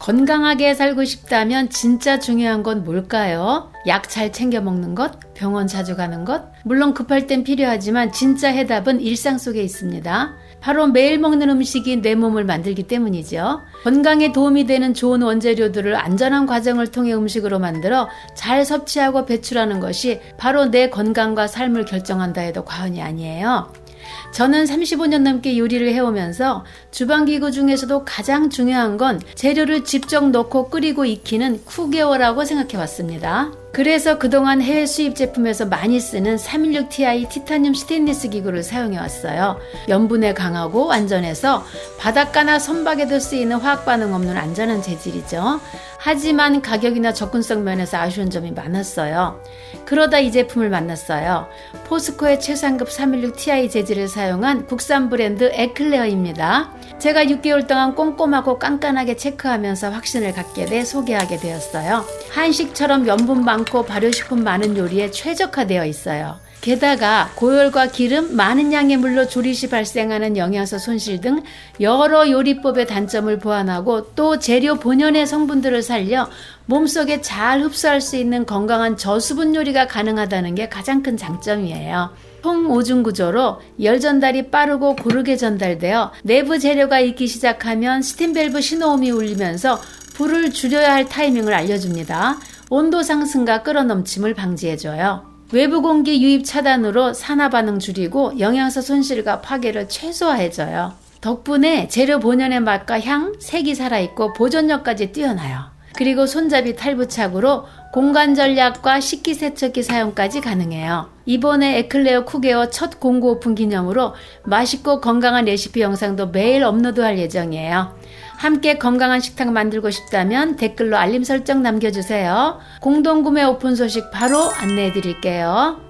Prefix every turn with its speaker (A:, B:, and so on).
A: 건강하게 살고 싶다면 진짜 중요한 건 뭘까요? 약 잘 챙겨 먹는 것? 병원 자주 가는 것? 물론 급할 땐 필요하지만 진짜 해답은 일상 속에 있습니다. 바로 매일 먹는 음식이 내 몸을 만들기 때문이죠. 건강에 도움이 되는 좋은 원재료들을 안전한 과정을 통해 음식으로 만들어 잘 섭취하고 배출하는 것이 바로 내 건강과 삶을 결정한다 해도 과언이 아니에요. 저는 35년 넘게 요리를 해오면서 주방기구 중에서도 가장 중요한 건 재료를 직접 넣고 끓이고 익히는 쿠게어라고 생각해 왔습니다. 그래서 그동안 해외 수입 제품에서 많이 쓰는 316ti 티타늄 스테인리스 기구를 사용해 왔어요. 염분에 강하고 안전해서 바닷가나 선박에도 쓰이는 화학 반응 없는 안전한 재질이죠. 하지만 가격이나 접근성 면에서 아쉬운 점이 많았어요. 그러다 이 제품을 만났어요. 포스코의 최상급 316ti 재질을 사용한 국산 브랜드 에클레어입니다. 제가 6개월 동안 꼼꼼하고 깐깐하게 체크하면서 확신을 갖게 돼 소개하게 되었어요. 한식처럼 염분 많고 발효식품 많은 요리에 최적화되어 있어요. 게다가 고열과 기름, 많은 양의 물로 조리 시 발생하는 영양소 손실 등 여러 요리법의 단점을 보완하고 또 재료 본연의 성분들을 살려 몸속에 잘 흡수할 수 있는 건강한 저수분 요리가 가능하다는 게 가장 큰 장점이에요. 통 오중 구조로 열 전달이 빠르고 고르게 전달되어 내부 재료가 익기 시작하면 스팀 밸브 신호음이 울리면서 불을 줄여야 할 타이밍을 알려줍니다. 온도 상승과 끓어넘침을 방지해줘요. 외부 공기 유입 차단으로 산화 반응 줄이고 영양소 손실과 파괴를 최소화해줘요. 덕분에 재료 본연의 맛과 향, 색이 살아있고 보존력까지 뛰어나요. 그리고 손잡이 탈부착으로 공간 전략과 식기 세척기 사용까지 가능해요. 이번에 에클레어 쿠게어 첫 공고 오픈 기념으로 맛있고 건강한 레시피 영상도 매일 업로드할 예정이에요. 함께 건강한 식탁 만들고 싶다면 댓글로 알림 설정 남겨주세요. 공동구매 오픈 소식 바로 안내해 드릴게요.